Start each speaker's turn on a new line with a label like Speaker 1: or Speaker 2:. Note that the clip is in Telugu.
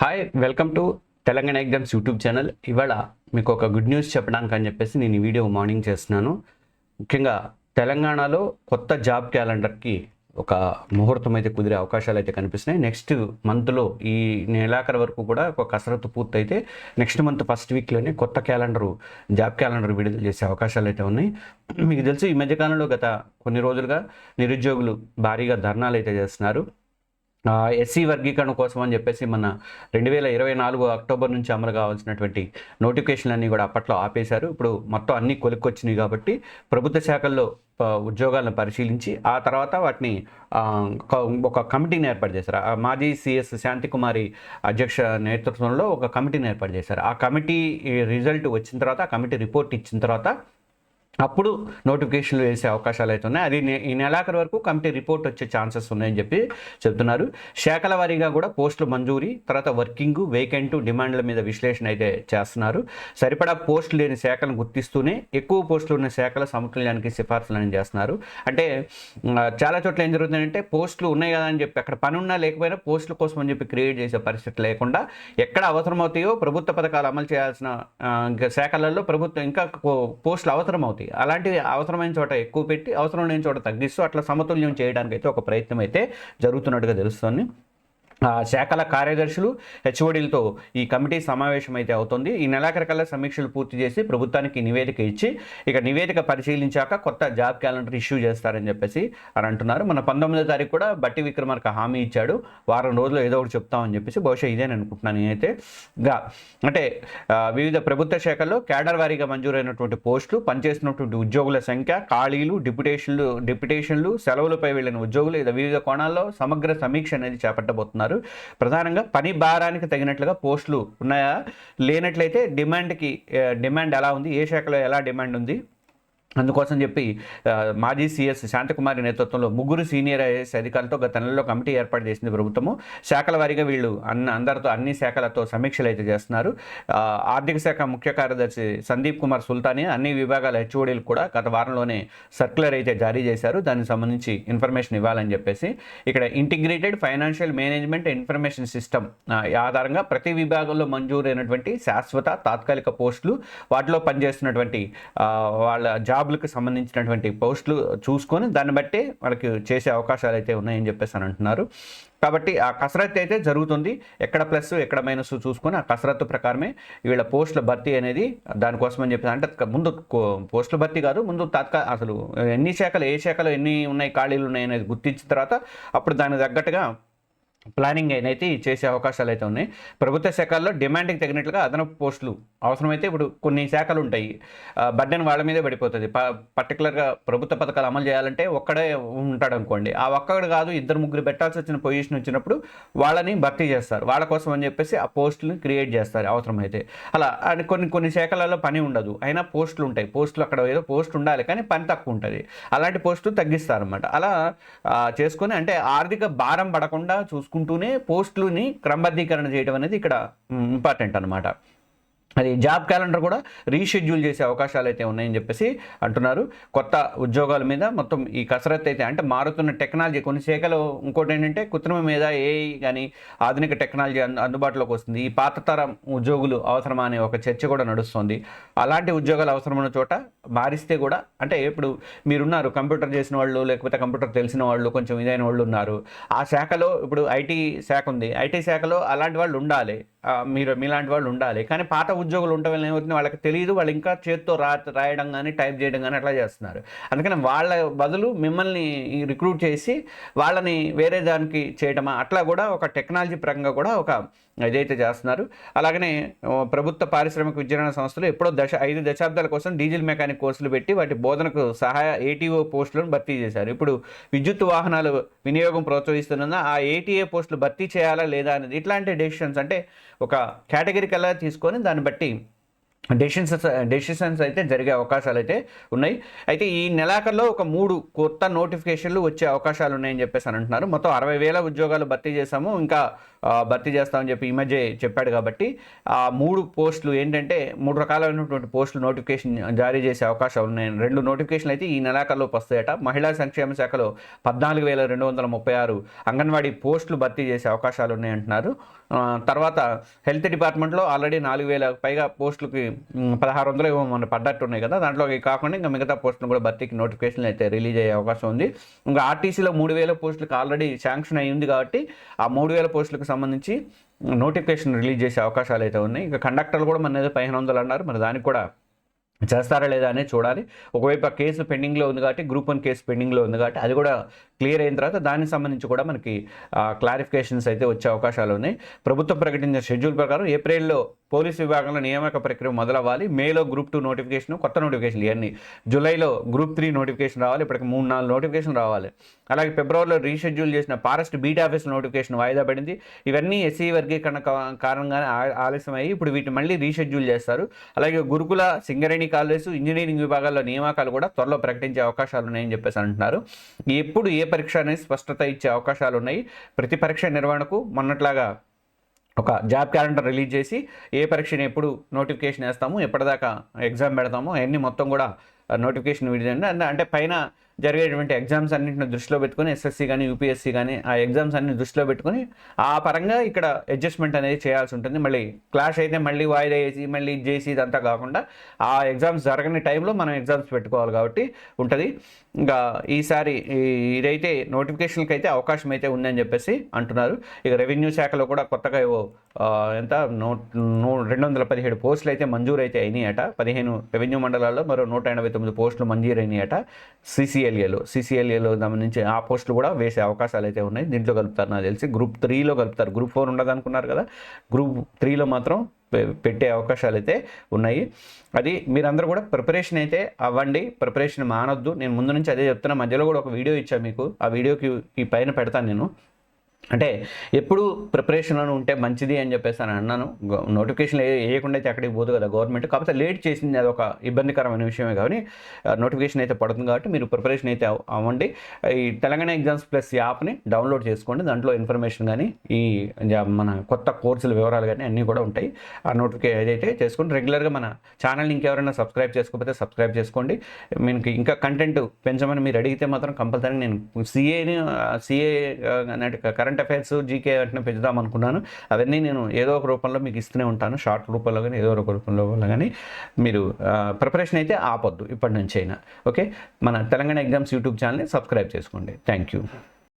Speaker 1: Hi welcome to Telangana exams YouTube channel ఇవాళ మీకు ఒక గుడ్ న్యూస్ చెప్పడానికి అని చెప్పేసి నేను ఈ వీడియో మార్నింగ్ చేస్తున్నాను. ముఖ్యంగా తెలంగాణలో కొత్త జాబ్ క్యాలెండర్కి ఒక ముహూర్తం అయితే కుదిరే అవకాశాలు అయితే కనిపిస్తున్నాయి. నెక్స్ట్ మంత్లో ఈ నెలాఖరు వరకు కూడా ఒక కసరత్తు పూర్తయితే నెక్స్ట్ మంత్ ఫస్ట్ వీక్లోనే కొత్త క్యాలెండర్ జాబ్ క్యాలెండర్ విడుదల చేసే అవకాశాలు అయితే ఉన్నాయి. మీకు తెలుసు ఈ మధ్యకాలంలో గత కొన్ని రోజులుగా నిరుద్యోగులు భారీగా ధర్నాలు అయితే చేస్తున్నారు. ఎస్సీ వర్గీకరణ కోసం అని చెప్పేసి మన రెండు వేల ఇరవై నాలుగు అక్టోబర్ నుంచి అమలు కావాల్సినటువంటి నోటిఫికేషన్లు అన్నీ కూడా అప్పట్లో ఆపేశారు. ఇప్పుడు మొత్తం అన్నీ కొలుక్కొచ్చినాయి కాబట్టి ప్రభుత్వ శాఖల్లో ఉద్యోగాలను పరిశీలించి ఆ తర్వాత వాటిని ఒక- కమిటీని ఏర్పాటు చేశారు. మాజీ సిఎస్ శాంతికుమారి అధ్యక్ష నేతృత్వంలో ఒక కమిటీని ఏర్పాటు చేశారు. ఆ కమిటీ రిజల్ట్ వచ్చిన తర్వాత ఆ కమిటీ రిపోర్ట్ ఇచ్చిన తర్వాత అప్పుడు నోటిఫికేషన్లు వేసే అవకాశాలు అయితే ఉన్నాయి. అది నే- ఈ నెలాఖరు వరకు కమిటీ రిపోర్ట్ వచ్చే ఛాన్సెస్ ఉన్నాయని చెప్పి చెప్తున్నారు. శాఖల వారీగా కూడా పోస్టులు మంజూరీ తర్వాత వర్కింగ్ వేకెంట్ డిమాండ్ల మీద విశ్లేషణ అయితే చేస్తున్నారు. సరిపడా పోస్టులు లేని శాఖలను గుర్తిస్తూనే ఎక్కువ పోస్టులు ఉన్న శాఖల సమతుల్యానికి సిఫార్సులు అని చేస్తున్నారు. అంటే చాలా చోట్ల ఏం జరుగుతుందంటే పోస్టులు ఉన్నాయి కదా అని చెప్పి అక్కడ పని ఉన్నా లేకపోయినా పోస్టుల కోసం అని చెప్పి క్రియేట్ చేసే పరిస్థితి లేకుండా ఎక్కడ అవసరమవుతాయో ప్రభుత్వ పథకాలు అమలు చేయాల్సిన శాఖలలో ప్రభుత్వం ఇంకా పోస్టులు అవసరం అవుతాయి అలాంటివి అవసరమైన చోట ఎక్కువ పెట్టి అవసరం లేని చోట తగ్గిస్తూ అట్లా సమతుల్యం చేయడానికి అయితే ఒక ప్రయత్నం అయితే జరుగుతున్నట్టుగా తెలుస్తుంది. శాఖల కార్యదర్శులు హెచ్ఓడీలతో ఈ కమిటీ సమావేశం అయితే అవుతుంది. ఈ నెలాఖరికల్లా సమీక్షలు పూర్తి చేసి ప్రభుత్వానికి నివేదిక ఇచ్చి ఇక నివేదిక పరిశీలించాక కొత్త జాబ్ క్యాలెండర్ ఇష్యూ చేస్తారని చెప్పేసి అని అంటున్నారు. మన పంతొమ్మిదో తారీఖు కూడా బట్టి విక్రమార్క హామీ ఇచ్చాడు. వారం రోజులు ఏదో ఒకటి చెప్తామని చెప్పేసి బహుశా ఇదే అనుకుంటున్నాను నేనైతే. గా అంటే వివిధ ప్రభుత్వ శాఖల్లో క్యాడర్ వారీగా మంజూరైనటువంటి పోస్టులు పనిచేస్తున్నటువంటి ఉద్యోగుల సంఖ్య ఖాళీలు డిప్యుటేషన్లు డిప్యుటేషన్లు సెలవులపై వెళ్ళిన ఉద్యోగులు ఇలా వివిధ కోణాల్లో సమగ్ర సమీక్ష అనేది చేపట్టబోతున్నారు. ప్రధానంగా పని భారానికి తగినట్లుగా పోస్టులు ఉన్నాయా? లేనట్లయితే డిమాండ్కి డిమాండ్ ఎలా ఉంది? ఏ శాఖలో ఎలా డిమాండ్ ఉంది? అందుకోసం చెప్పి మాజీ సీఎస్ శాంతకుమారి నేతృత్వంలో ముగ్గురు సీనియర్ ఐఏఎస్ అధికారులతో గత నెలలో కమిటీ ఏర్పాటు చేసింది ప్రభుత్వము. శాఖల వారీగా వీళ్ళు అన్న అందరితో అన్ని శాఖలతో సమీక్షలు అయితే చేస్తున్నారు. ఆర్థిక శాఖ ముఖ్య కార్యదర్శి సందీప్ కుమార్ సుల్తానీ అన్ని విభాగాల హెచ్ఓడీలు కూడా గత వారంలోనే సర్క్యులర్ అయితే జారీ చేశారు. దానికి సంబంధించి ఇన్ఫర్మేషన్ ఇవ్వాలని చెప్పేసి ఇక్కడ integrated financial management information system ఆధారంగా ప్రతి విభాగంలో మంజూరైనటువంటి శాశ్వత తాత్కాలిక పోస్టులు వాటిలో పనిచేస్తున్నటువంటి వాళ్ళ వాళ్ళ జాబ్లకు సంబంధించినటువంటి పోస్టులు చూసుకొని దాన్ని బట్టి వాళ్ళకి చేసే అవకాశాలు అయితే ఉన్నాయని చెప్పేసి అని అంటున్నారు. కాబట్టి ఆ కసరత్తు అయితే జరుగుతుంది. ఎక్కడ ప్లస్ ఎక్కడ మైనస్ చూసుకొని ఆ కసరత్తు ప్రకారమే వీళ్ళ పోస్టుల భర్తీ అనేది దానికోసం అని చెప్పేసి అంటే ముందు పోస్టుల భర్తీ కాదు ముందు తాత్కా అసలు ఎన్ని శాఖలు ఏ శాఖలో ఎన్ని ఉన్నాయి ఖాళీలు ఉన్నాయి అనేది గుర్తించిన తర్వాత అప్పుడు దానికి తగ్గట్టుగా ప్లానింగ్ అయితే చేసే అవకాశాలు అయితే ఉన్నాయి. ప్రభుత్వ శాఖల్లో డిమాండ్కి తగినట్లుగా అదనపు పోస్టులు అవసరమైతే ఇప్పుడు కొన్ని శాఖలు ఉంటాయి. బడ్డెన్ వాళ్ళ మీదే పడిపోతుంది. ప పర్టికులర్గా ప్రభుత్వ పథకాలు అమలు చేయాలంటే ఒక్కడే ఉంటాడు అనుకోండి ఆ ఒక్కడు కాదు ఇద్దరు ముగ్గురు పెట్టాల్సి వచ్చిన పొజిషన్ వచ్చినప్పుడు వాళ్ళని భర్తీ చేస్తారు. వాళ్ళ కోసం అని చెప్పేసి ఆ పోస్టులను క్రియేట్ చేస్తారు అవసరమైతే. అలా అని కొన్ని కొన్ని శాఖలలో పని ఉండదు. అయినా పోస్టులు ఉంటాయి. పోస్టులు అక్కడ ఏదో పోస్ట్ ఉండాలి కానీ పని తక్కువ ఉంటుంది. అలాంటి పోస్టులు తగ్గిస్తారన్నమాట. అలా చేసుకొని అంటే ఆర్థిక భారం పడకుండా చేసుకుంటూనే పోస్టులని క్రమబద్ధీకరణ చేయడం అనేది ఇక్కడ ఇంపార్టెంట్ అనమాట అది జాబ్ క్యాలెండర్ కూడా రీషెడ్యూల్ చేసే అవకాశాలు అయితే ఉన్నాయని చెప్పేసి అంటున్నారు. కొత్త ఉద్యోగాల మీద మొత్తం ఈ కసరత్తు అయితే అంటే మారుతున్న టెక్నాలజీ కొన్ని శాఖలు ఇంకోటి ఏంటంటే కృత్రిమ మీద ఏఐ కానీ ఆధునిక టెక్నాలజీ అందు అందుబాటులోకి వస్తుంది. ఈ పాత తరం ఉద్యోగులు అవసరమా అనే ఒక చర్చ కూడా నడుస్తుంది. అలాంటి ఉద్యోగాలు అవసరమైన చోట మారిస్తే కూడా అంటే ఇప్పుడు మీరున్నారు కంప్యూటర్ చేసిన వాళ్ళు లేకపోతే కంప్యూటర్ తెలిసిన వాళ్ళు కొంచెం ఇదైన వాళ్ళు ఉన్నారు. ఆ శాఖలో ఇప్పుడు ఐటీ శాఖ ఉంది. ఐటీ శాఖలో అలాంటి వాళ్ళు ఉండాలి. మీరు మీలాంటి వాళ్ళు ఉండాలి. కానీ పాత ఉద్యోగులు ఉండడం ఏమవుతుంది వాళ్ళకి తెలియదు వాళ్ళు ఇంకా చేత్తో రా రాయడం కానీ టైప్ చేయడం కానీ అట్లా చేస్తున్నారు. అందుకని వాళ్ళ బదులు మిమ్మల్ని రిక్రూట్ చేసి వాళ్ళని వేరే దానికి చేయడమా అట్లా కూడా ఒక టెక్నాలజీ పరంగా కూడా ఒక ఇదైతే చేస్తున్నారు. అలాగనే ప్రభుత్వ పారిశ్రామిక విద్యారణ సంస్థలు ఎప్పుడో దశ ఐదు దశాబ్దాల కోసం డీజిల్ మెకానిక్ కోర్సులు పెట్టి వాటి బోధనకు సహాయ ఏటీఓ పోస్టులను భర్తీ చేశారు. ఇప్పుడు విద్యుత్ వాహనాలు వినియోగం ప్రోత్సహిస్తున్న ఆ ఏటీఏ పోస్టులు భర్తీ చేయాలా లేదా అనేది ఇట్లాంటి డెసిషన్స్ అంటే ఒక కేటగిరీ కల్లా తీసుకొని దాన్ని బట్టి డెసిషన్స్ డెసిషన్స్ అయితే జరిగే అవకాశాలు అయితే ఉన్నాయి. అయితే ఈ నెలాఖరులో ఒక మూడు కొత్త నోటిఫికేషన్లు వచ్చే అవకాశాలు ఉన్నాయని చెప్పేసి అని అంటున్నారు. మొత్తం అరవై వేల ఉద్యోగాలు భర్తీ చేశాము. ఇంకా భర్తీ చేస్తామని చెప్పి ఈ మధ్య చెప్పాడు కాబట్టి ఆ మూడు పోస్టులు ఏంటంటే మూడు రకాలైనటువంటి పోస్టులు నోటిఫికేషన్ జారీ చేసే అవకాశాలు ఉన్నాయి రెండు నోటిఫికేషన్లు అయితే ఈ నెలాఖరులోపు వస్తాయట. మహిళా సంక్షేమ శాఖలో పద్నాలుగు వేల రెండు వందల ముప్పై ఆరు అంగన్వాడీ పోస్టులు భర్తీ చేసే అవకాశాలు ఉన్నాయంటున్నారు. తర్వాత హెల్త్ డిపార్ట్మెంట్లో ఆల్రెడీ నాలుగు వేల పైగా పోస్టులకి పదహారు వందలు ఏమో మన పడ్డట్టు ఉన్నాయి కదా. దాంట్లో ఇవి కాకుండా ఇంకా మిగతా పోస్టులు కూడా భర్తీకి నోటిఫికేషన్లు అయితే రిలీజ్ అయ్యే అవకాశం ఉంది. ఇంకా ఆర్టీసీలో మూడు వేల పోస్టులకు ఆల్రెడీ శాంక్షన్ అయ్యింది కాబట్టి ఆ మూడు వేల పోస్టులకు సంబంధించి నోటిఫికేషన్ రిలీజ్ చేసే అవకాశాలు అయితే ఉన్నాయి. ఇంకా కండక్టర్లు కూడా మన ఏదో పదిహేను వందలు అన్నారు. మరి దానికి కూడా చేస్తారా లేదా అనేది చూడాలి. ఒకవైపు ఆ కేసు పెండింగ్లో ఉంది కాబట్టి గ్రూప్ వన్ కేసు పెండింగ్లో ఉంది కాబట్టి అది కూడా క్లియర్ అయిన తర్వాత దానికి సంబంధించి కూడా మనకి క్లారిఫికేషన్స్ అయితే వచ్చే అవకాశాలు ఉన్నాయి. ప్రభుత్వం ప్రకటించిన షెడ్యూల్ ప్రకారం ఏప్రిల్లో పోలీస్ విభాగంలో నియామక ప్రక్రియ మొదలవ్వాలి. మేలో గ్రూప్ టూ నోటిఫికేషన్ కొత్త నోటిఫికేషన్ ఇవన్నీ. జూలైలో గ్రూప్ త్రీ నోటిఫికేషన్ రావాలి. ఇప్పటికి మూడు నాలుగు నోటిఫికేషన్ రావాలి. అలాగే ఫిబ్రవరిలో రీషెడ్యూల్ చేసిన ఫారెస్ట్ బీట్ ఆఫీస్ నోటిఫికేషన్ వాయిదా పడింది. ఇవన్నీ ఎస్సీ వర్గీకరణ కారణంగానే ఆ- ఆలస్యం ఇప్పుడు వీటిని మళ్ళీ రీషెడ్యూల్ చేస్తారు. అలాగే గురుకుల సింగరేణి కాలేజ్ ఇంజనీరింగ్ విభాగాల్లో నియామకాలు కూడా త్వరలో ప్రకటించే అవకాశాలు ఉన్నాయని చెప్పేసి అంటున్నారు. ఎప్పుడు ఏ పరీక్ష అనేది స్పష్టత ఇచ్చే అవకాశాలు ఉన్నాయి ప్రతి పరీక్ష నిర్వహణకు మొన్నట్లాగా ఒక జాబ్ క్యాలెండర్ రిలీజ్ చేసి ఏ పరీక్షని ఎప్పుడు నోటిఫికేషన్ వేస్తాము ఎప్పటిదాకా ఎగ్జామ్ పెడతాము అవన్నీ మొత్తం కూడా నోటిఫికేషన్ విడుదల అంటే అంటే పైన జరిగేటువంటి ఎగ్జామ్స్ అన్నింటిని దృష్టిలో పెట్టుకొని ఎస్ఎస్సి కానీ యూపీఎస్సీ కానీ ఆ ఎగ్జామ్స్ అన్ని దృష్టిలో పెట్టుకొని ఆ పరంగా ఇక్కడ అడ్జస్ట్మెంట్ అనేది చేయాల్సి ఉంటుంది. మళ్ళీ క్లాష్ అయితే మళ్ళీ వాయిదా వేసి మళ్ళీ ఇది చేసి ఇదంతా కాకుండా ఆ ఎగ్జామ్స్ జరగని టైంలో మనం ఎగ్జామ్స్ పెట్టుకోవాలి కాబట్టి ఉంటుంది. ఇంకా ఈసారి ఇదైతే నోటిఫికేషన్కి అయితే అవకాశం అయితే ఉందని చెప్పేసి అంటున్నారు. ఇక రెవెన్యూ శాఖలో కూడా కొత్తగా ఏవో ఎంత నూ నూ రెండు వందల పదిహేడు పోస్టులు అయితే మంజూరు అయితే అయినాయట. పదిహేను రెవెన్యూ మండలాల్లో మరో నూట ఎనభై తొమ్మిది పోస్టులు మంజూరు అయినాయట సిసిఎల్ఏలో సిసిఎల్ఏలో సంబంధించి ఆ పోస్టులు కూడా వేసే అవకాశాలు అయితే ఉన్నాయి. దీంట్లో కలుపుతారు నాకు తెలిసి. గ్రూప్ త్రీలో కలుపుతారు. గ్రూప్ ఫోర్ ఉండదు అనుకున్నారు కదా గ్రూప్ త్రీలో మాత్రం పె- పెట్టే అవకాశాలు అయితే ఉన్నాయి. అది మీరందరూ కూడా ప్రిపరేషన్ అయితే అవ్వండి. ప్రిపరేషన్ మానొద్దు. నేను ముందు నుంచి అదే చెప్తున్నా. మధ్యలో కూడా ఒక వీడియో ఇచ్చాను మీకు. ఆ వీడియోకి ఈ పైన పెడతాను నేను. అంటే ఎప్పుడు ప్రిపరేషన్లో ఉంటే మంచిది అని చెప్పేసి అని అన్నాను. నోటిఫికేషన్ వేయకుండా అయితే అక్కడికి పోదు కదా గవర్నమెంట్ కాకపోతే లేట్ చేసింది అది ఒక ఇబ్బందికరమైన విషయమే కానీ నోటిఫికేషన్ అయితే పడుతుంది కాబట్టి మీరు ప్రిపరేషన్ అయితే అవ్వండి. ఈ తెలంగాణ ఎగ్జామ్స్ ప్లస్ యాప్ని డౌన్లోడ్ చేసుకోండి. దాంట్లో ఇన్ఫర్మేషన్ కానీ ఈ జా- మన కొత్త కోర్సుల వివరాలు కానీ అన్నీ కూడా ఉంటాయి. ఆ నోటిఫికేషన్ ఏదైతే చేసుకోండి రెగ్యులర్గా మన ఛానల్ని ఇంకెవరైనా సబ్స్క్రైబ్ చేసుకోకపోతే సబ్స్క్రైబ్ చేసుకోండి. మీకు ఇంకా కంటెంట్ పెంచమని మీరు అడిగితే మాత్రం కంపల్సరీ నేను సిఏని సిఏ కరెంట్ అఫైర్స్ జీకే వాటిని పెంచుదాం అనుకున్నాను. అవన్నీ నేను ఏదో ఒక రూపంలో మీకు ఇస్తూనే ఉంటాను. షార్ట్ రూపంలో కానీ ఏదో ఒక రూపంలో కానీ మీరు ప్రిపరేషన్ అయితే ఆపొద్దు ఇప్పటి నుంచి అయినా ఓకే మన తెలంగాణ ఎగ్జామ్స్ యూట్యూబ్ ఛానల్ని సబ్స్క్రైబ్ చేసుకోండి. Thank you